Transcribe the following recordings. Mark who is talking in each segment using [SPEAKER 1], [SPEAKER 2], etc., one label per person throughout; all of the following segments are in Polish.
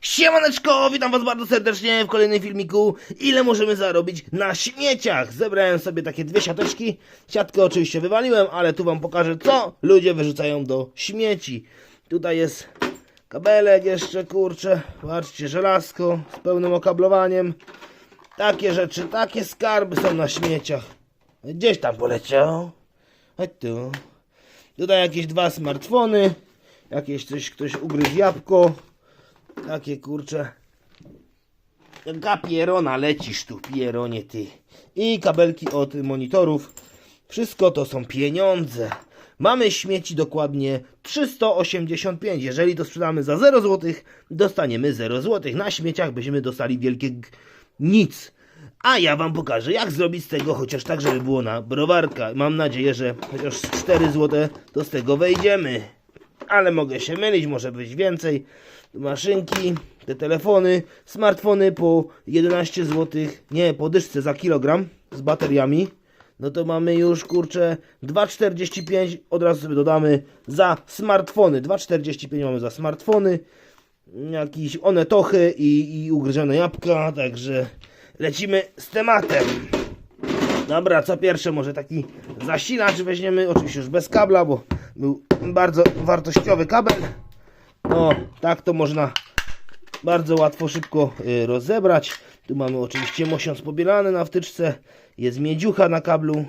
[SPEAKER 1] Siemaneczko, witam was bardzo serdecznie w kolejnym filmiku. Ile możemy zarobić na śmieciach? Zebrałem sobie takie dwie siateczki. Siatkę oczywiście wywaliłem, ale tu wam pokażę, co ludzie wyrzucają do śmieci. Tutaj jest kabelek jeszcze, kurczę. Patrzcie, żelazko z pełnym okablowaniem. Takie rzeczy, takie skarby są na śmieciach. Gdzieś tam poleciał. Chodź tu. Tutaj jakieś dwa smartfony. Jakieś coś, ktoś ugryzł jabłko. Takie kurcze. Jaka pierona lecisz tu, pieronie ty. I kabelki od monitorów. Wszystko to są pieniądze. Mamy śmieci dokładnie 385. Jeżeli to sprzedamy za 0 zł, dostaniemy 0 zł. Na śmieciach byśmy dostali wielkie nic. A ja wam pokażę, jak zrobić z tego chociaż tak, żeby było na browarka. Mam nadzieję, że chociaż z 4 zł to z tego wejdziemy. Ale mogę się mylić, może być więcej. Maszynki, te telefony, smartfony po 11 zł, nie, po dyszce za kilogram z bateriami. No to mamy już, kurczę, 2,45 od razu sobie dodamy za smartfony. 2,45 mamy za smartfony. Jakieś onetochy i, i ugryzione jabłka, także lecimy z tematem. Dobra, co pierwsze, może taki zasilacz weźmiemy, oczywiście już bez kabla, bo był bardzo wartościowy kabel. No, tak to można bardzo łatwo, szybko y, rozebrać. Tu mamy oczywiście mosiąc pobielany na wtyczce, jest miedziucha na kablu,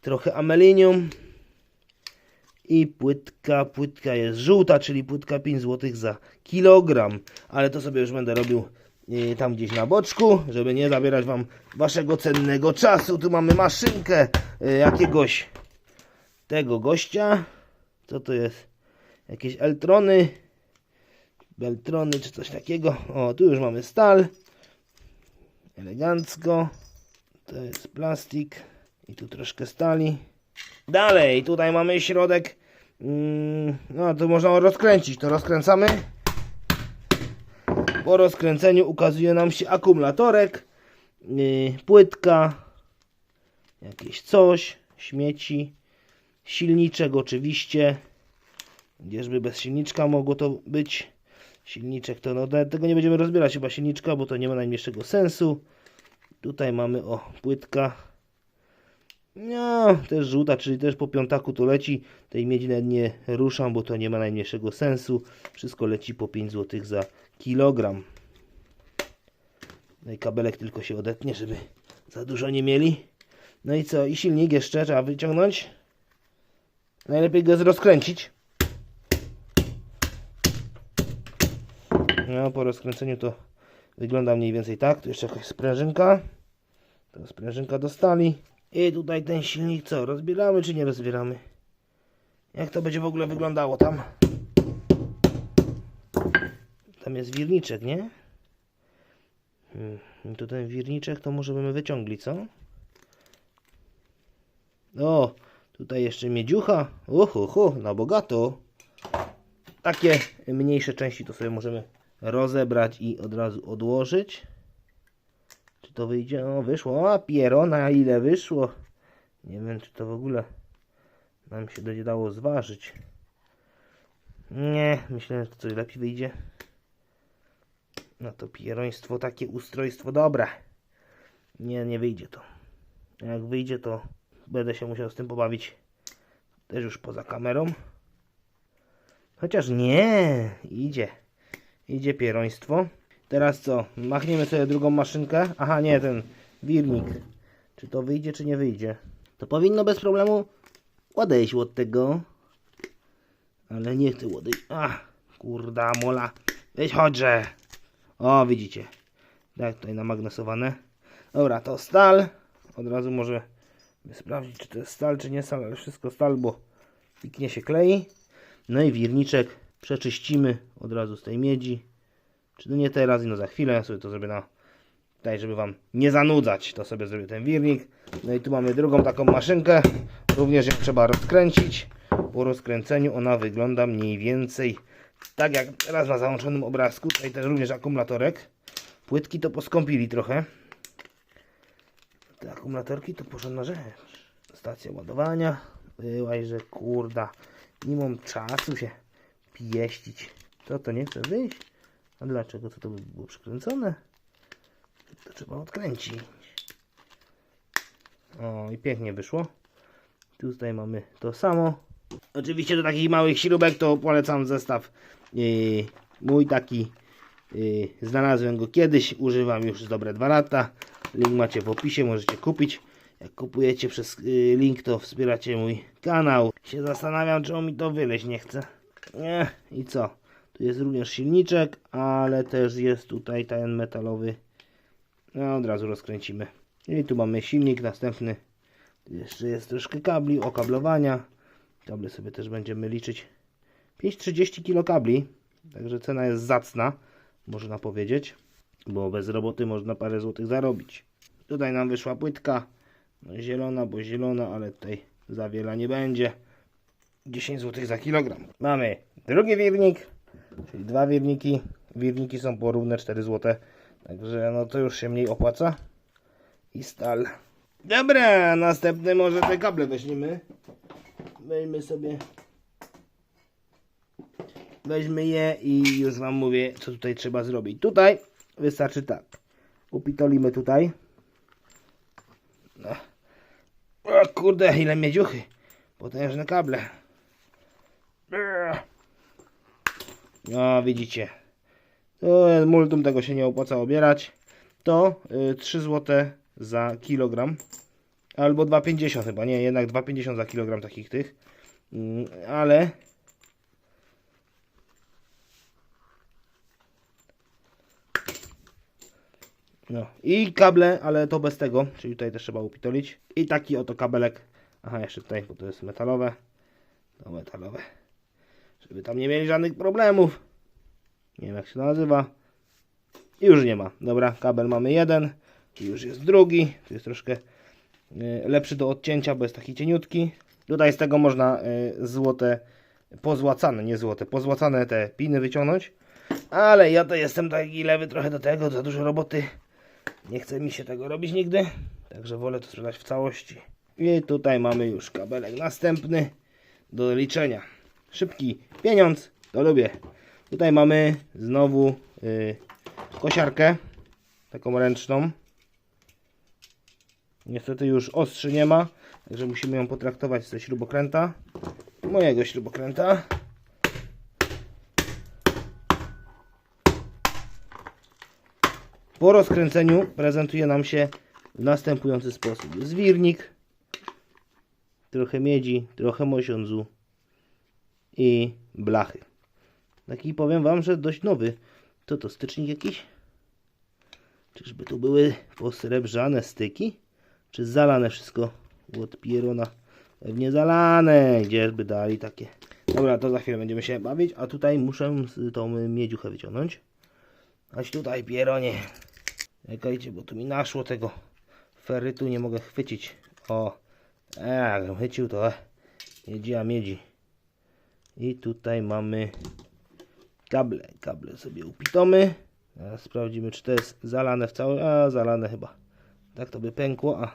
[SPEAKER 1] trochę amelinium i płytka, płytka jest żółta, czyli płytka 5 zł za kilogram, ale to sobie już będę robił tam gdzieś na boczku, żeby nie zabierać wam waszego cennego czasu. Tu mamy maszynkę y, jakiegoś tego gościa. Co to jest? Jakieś eltrony, beltrony czy coś takiego. O, tu już mamy stal. Elegancko. To jest plastik i tu troszkę stali. Dalej, tutaj mamy środek. Mm, no, to można rozkręcić. To rozkręcamy. Po rozkręceniu ukazuje nam się akumulatorek, yy, płytka, jakieś coś, śmieci, silniczek oczywiście. Gdzieżby bez silniczka mogło to być. Silniczek to no te- tego nie będziemy rozbierać chyba silniczka, bo to nie ma najmniejszego sensu. Tutaj mamy o płytka. No, też żółta, czyli też po piątaku to leci. Tej miedzi nawet nie ruszam, bo to nie ma najmniejszego sensu. Wszystko leci po 5 zł za kilogram. No i kabelek tylko się odetnie, żeby za dużo nie mieli. No i co? I silnik jeszcze trzeba wyciągnąć. Najlepiej go rozkręcić. No, po rozkręceniu to wygląda mniej więcej tak. Tu jeszcze jakaś sprężynka. To sprężynka dostali. I tutaj ten silnik co? Rozbieramy czy nie rozbieramy? Jak to będzie w ogóle wyglądało tam? Tam jest wirniczek, nie? Hmm. i Tu ten wirniczek to może byśmy wyciągli, co? O, tutaj jeszcze miedziucha. Uhu, hu, na bogato. Takie mniejsze części to sobie możemy rozebrać i od razu odłożyć. To wyjdzie? O, wyszło. O, pierona, ile wyszło. Nie wiem, czy to w ogóle nam się będzie dało zważyć. Nie, myślę, że to coś lepiej wyjdzie. No to pieroństwo, takie ustrojstwo, dobra. Nie, nie wyjdzie to. Jak wyjdzie, to będę się musiał z tym pobawić też już poza kamerą. Chociaż nie, idzie. Idzie pieroństwo. Teraz co? Machniemy sobie drugą maszynkę. Aha, nie, ten wirnik. Czy to wyjdzie, czy nie wyjdzie? To powinno bez problemu odejść od tego. Ale nie chcę odejść. Ach, kurda mola. Weź chodźże. O, widzicie. Tak, tutaj namagnesowane. Dobra, to stal. Od razu może sprawdzić, czy to jest stal, czy nie stal, ale wszystko stal, bo piknie się klei. No i wirniczek przeczyścimy od razu z tej miedzi. Czy to nie teraz, no za chwilę. Ja sobie to zrobię na tutaj, żeby Wam nie zanudzać. To sobie zrobię ten wirnik. No i tu mamy drugą taką maszynkę. Również ją trzeba rozkręcić. Po rozkręceniu ona wygląda mniej więcej tak jak teraz na załączonym obrazku. Tutaj też również akumulatorek. Płytki to poskąpili trochę. Te akumulatorki to porządna rzecz. Stacja ładowania. Byłaś, że kurda. Nie mam czasu się pieścić. Co to nie chce wyjść? A dlaczego? Co to by było przykręcone? To trzeba odkręcić. O, i pięknie wyszło. Tutaj mamy to samo. Oczywiście do takich małych śrubek to polecam zestaw yy, mój taki. Yy, znalazłem go kiedyś, używam już dobre dwa lata. Link macie w opisie, możecie kupić. Jak kupujecie przez yy, link, to wspieracie mój kanał. Się zastanawiam, czy on mi to wyleźć nie chce. Nie, i co? Tu jest również silniczek, ale też jest tutaj ten metalowy. No, od razu rozkręcimy. I tu mamy silnik następny. Jeszcze jest troszkę kabli, okablowania. Kable sobie też będziemy liczyć. 5,30 kg kabli. Także cena jest zacna, można powiedzieć. Bo bez roboty można parę złotych zarobić. Tutaj nam wyszła płytka. No, zielona, bo zielona, ale tutaj za wiele nie będzie. 10 zł za kilogram. Mamy drugi wirnik, czyli dwa wirniki. Wirniki są porówne 4 zł. Także no to już się mniej opłaca. I stal. Dobra, następny może te kable weźmiemy. Weźmy sobie. Weźmy je i już wam mówię, co tutaj trzeba zrobić. Tutaj wystarczy tak. Upitolimy tutaj. No. O kurde, ile miedziuchy. Potężne kable. No, widzicie. To multum, tego się nie opłaca obierać. To y, 3 zł za kilogram. Albo 2,50 chyba. Nie, jednak 2,50 za kilogram takich tych. Mm, ale No i kable, ale to bez tego, czyli tutaj też trzeba upitolić. I taki oto kabelek. Aha, jeszcze tutaj, bo to jest metalowe. To metalowe. Żeby tam nie mieli żadnych problemów. Nie wiem jak się nazywa. I już nie ma. Dobra, kabel mamy jeden. I już jest drugi. Tu jest troszkę y, lepszy do odcięcia, bo jest taki cieniutki. Tutaj z tego można y, złote, pozłacane, nie złote, pozłacane te piny wyciągnąć. Ale ja to jestem taki lewy trochę do tego, za dużo roboty. Nie chce mi się tego robić nigdy, także wolę to sprzedać w całości. I tutaj mamy już kabelek następny do liczenia. Szybki pieniądz, to lubię. Tutaj mamy znowu y, kosiarkę, taką ręczną. Niestety już ostrzy nie ma, także musimy ją potraktować ze śrubokręta. Mojego śrubokręta. Po rozkręceniu prezentuje nam się w następujący sposób. Zwirnik, trochę miedzi, trochę mosiądzu i blachy. Taki powiem Wam, że dość nowy. To to stycznik jakiś? Czyżby tu były posrebrzane styki? Czy zalane wszystko od Pierona? Pewnie zalane. Gdzieżby dali takie. Dobra, to za chwilę będziemy się bawić. A tutaj muszę tą miedziuchę wyciągnąć. Aś tutaj, Pieronie. Czekajcie, bo tu mi naszło tego ferytu, nie mogę chwycić. O, jakbym chycił to e, miedzi, a miedzi. I tutaj mamy kable. Kable sobie upitomy. Teraz sprawdzimy, czy to jest zalane w całe. A, zalane chyba. Tak to by pękło, a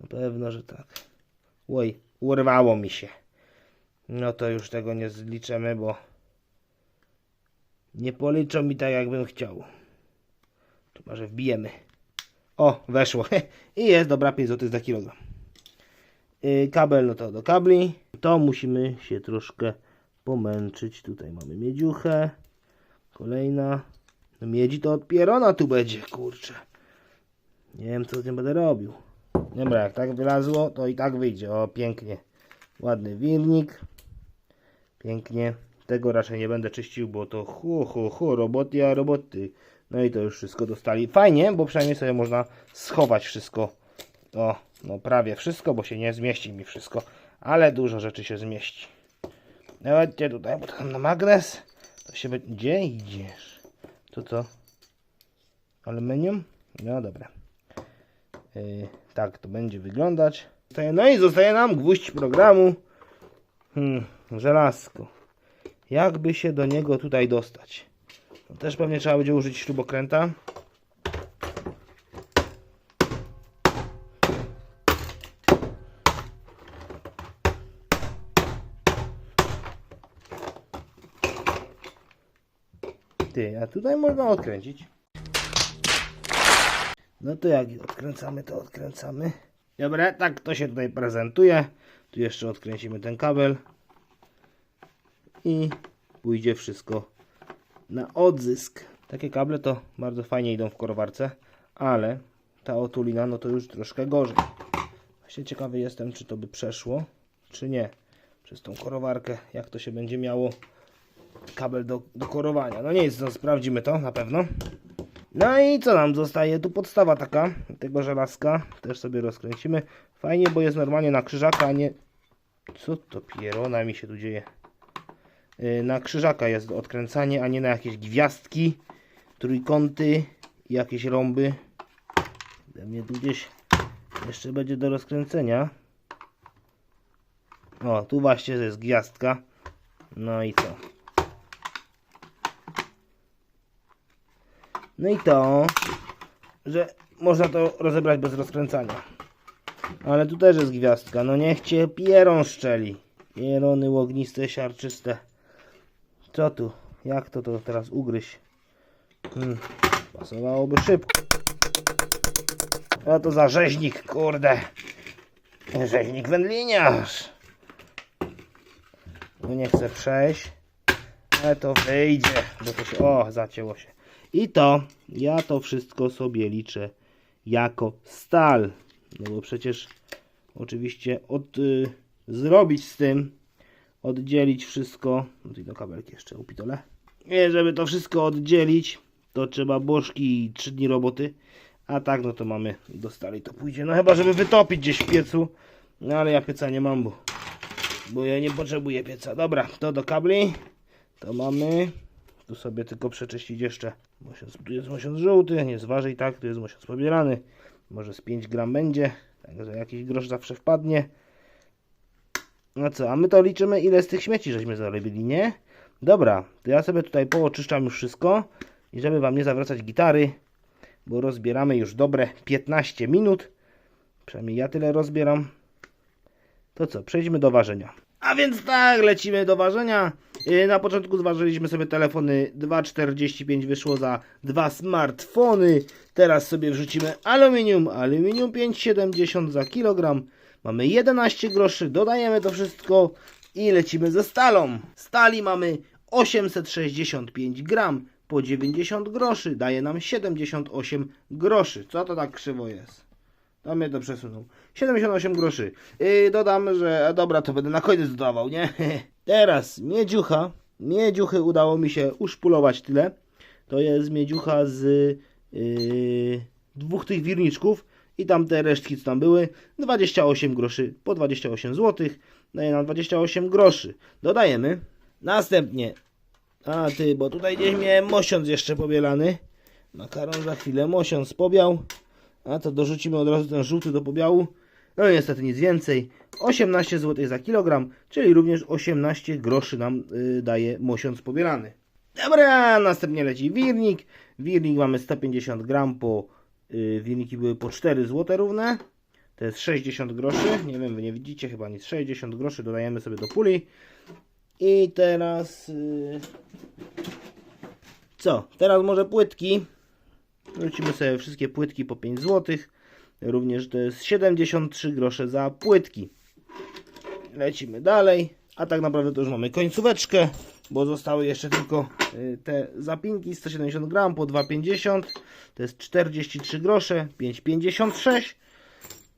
[SPEAKER 1] na pewno, że tak. Oj, urwało mi się. No to już tego nie zliczymy, bo nie policzą mi tak, jakbym chciał. Chyba, że wbijemy. O, weszło. I jest, dobra, 5 zł za kilogram. Yy, kabel, no to do kabli. To musimy się troszkę pomęczyć. Tutaj mamy miedziuchę. Kolejna. No miedzi to od pierona tu będzie, kurczę. Nie wiem, co z będę robił. Dobra, jak tak wylazło, to i tak wyjdzie. O, pięknie. Ładny wirnik. Pięknie. Tego raczej nie będę czyścił, bo to hu, hu, hu, roboty, a roboty. No i to już wszystko dostali. Fajnie, bo przynajmniej sobie można schować wszystko. O, no prawie wszystko, bo się nie zmieści mi wszystko. Ale dużo rzeczy się zmieści. Chodźcie tutaj, bo tam na magnes. To się będzie... Gdzie idziesz? To co? Aluminium? No dobra. Yy, tak to będzie wyglądać. No i zostaje nam gwóźdź programu. Hmm, żelazko. Jakby się do niego tutaj dostać? No też pewnie trzeba będzie użyć śrubokręta. Ty, A tutaj można odkręcić. No to jak odkręcamy, to odkręcamy. Dobra, tak to się tutaj prezentuje. Tu jeszcze odkręcimy ten kabel. I pójdzie wszystko na odzysk. Takie kable to bardzo fajnie idą w korowarce, ale ta otulina no to już troszkę gorzej. Właśnie ciekawy jestem, czy to by przeszło, czy nie. Przez tą korowarkę, jak to się będzie miało kabel do, do korowania. No nic, no sprawdzimy to na pewno. No i co nam zostaje? Tu podstawa taka tego żelazka. Też sobie rozkręcimy. Fajnie, bo jest normalnie na krzyżaka, a nie... Co to pierona mi się tu dzieje? Yy, Na krzyżaka jest odkręcanie, a nie na jakieś gwiazdki, trójkąty jakieś rąby. Mnie tu gdzieś jeszcze będzie do rozkręcenia. O, tu właśnie jest gwiazdka. No i co? No i to, że można to rozebrać bez rozkręcania. Ale tu też jest gwiazdka. No niech cię pieron szczeli. Pierony łogniste, siarczyste. Co tu? Jak to to teraz ugryźć? Hmm, pasowałoby szybko. Co to za rzeźnik, kurde. Rzeźnik wędliniarz. No nie chcę przejść. Ale to wyjdzie. Bo to się... O, zacięło się. I to, ja to wszystko sobie liczę jako stal. No bo przecież oczywiście od, y, zrobić z tym, oddzielić wszystko. No i do kabelki jeszcze upitole. I żeby to wszystko oddzielić, to trzeba bożki i 3 dni roboty. A tak, no to mamy do stali to pójdzie. No chyba, żeby wytopić gdzieś w piecu. No ale ja pieca nie mam, bo, bo ja nie potrzebuję pieca. Dobra, to do kabli. To mamy. Tu sobie tylko przeczyścić jeszcze. Mosiąc, tu jest mosiąc żółty, nie zważy i tak, tu jest mosiąc pobierany. Może z 5 gram będzie, także jakiś grosz zawsze wpadnie. No co, a my to liczymy ile z tych śmieci żeśmy zarobili, nie? Dobra, to ja sobie tutaj pooczyszczam już wszystko i żeby wam nie zawracać gitary, bo rozbieramy już dobre 15 minut. Przynajmniej ja tyle rozbieram. To co, przejdźmy do ważenia. A więc tak, lecimy do ważenia. Yy, Na początku zważyliśmy sobie telefony 2,45 wyszło za dwa smartfony. Teraz sobie wrzucimy aluminium, aluminium 5,70 za kilogram. Mamy 11 groszy, dodajemy to wszystko i lecimy ze stalą. Stali mamy 865 gram po 90 groszy, daje nam 78 groszy. Co to tak krzywo jest? To mnie to przesunął. 78 groszy. Yy, dodam, że a dobra, to będę na koniec dodawał, nie? Teraz miedziucha. Miedziuchy udało mi się uszpulować tyle. To jest miedziucha z yy, dwóch tych wirniczków i tam te resztki, co tam były. 28 groszy po 28 zł. Daje nam 28 groszy. Dodajemy. Następnie. A ty, bo tutaj gdzieś miałem mosiąc jeszcze pobielany. Makaron za chwilę mosiąc pobiał. A to dorzucimy od razu ten żółty do pobiału. No niestety nic więcej. 18 zł za kilogram, czyli również 18 groszy nam y, daje mosiąc pobierany. Dobra, następnie leci wirnik. Wirnik mamy 150 gram, po y, wirniki były po 4 zł równe. To jest 60 groszy. Nie wiem, wy nie widzicie chyba nic. 60 groszy dodajemy sobie do puli. I teraz... Y, co? Teraz może płytki. Wrócimy sobie wszystkie płytki po 5 zł. Również to jest 73 grosze za płytki. Lecimy dalej. A tak naprawdę to już mamy końcóweczkę, bo zostały jeszcze tylko y, te zapinki 170 gram po 2,50. To jest 43 grosze, 5,56.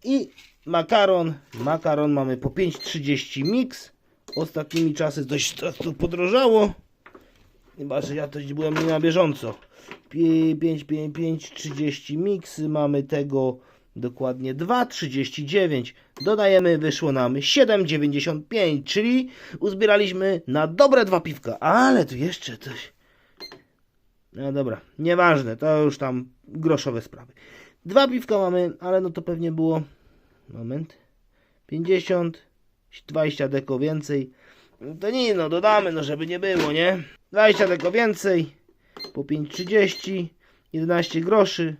[SPEAKER 1] I makaron. Makaron mamy po 5,30 mix. Ostatnimi czasy dość to podrożało. Chyba, że ja też byłem nie na bieżąco. 5, 5, 5, 30 miksy. Mamy tego dokładnie 2,39. Dodajemy, wyszło nam 7,95, czyli uzbieraliśmy na dobre dwa piwka. Ale tu jeszcze coś. No dobra, nieważne, to już tam groszowe sprawy. Dwa piwka mamy, ale no to pewnie było. Moment. 50, 20 deko więcej. To nie, no dodamy, no żeby nie było, nie? 20 deko więcej, po 5,30, 11 groszy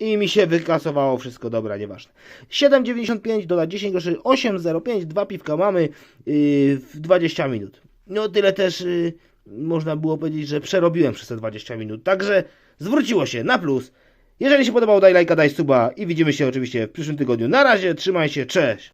[SPEAKER 1] i mi się wykasowało wszystko, dobra, nieważne. 7,95 dodać 10 groszy, 8,05, dwa piwka mamy yy, w 20 minut. No tyle też yy, można było powiedzieć, że przerobiłem przez te 20 minut. Także zwróciło się na plus. Jeżeli się podobało, daj lajka, daj suba i widzimy się oczywiście w przyszłym tygodniu. Na razie, trzymaj się, cześć!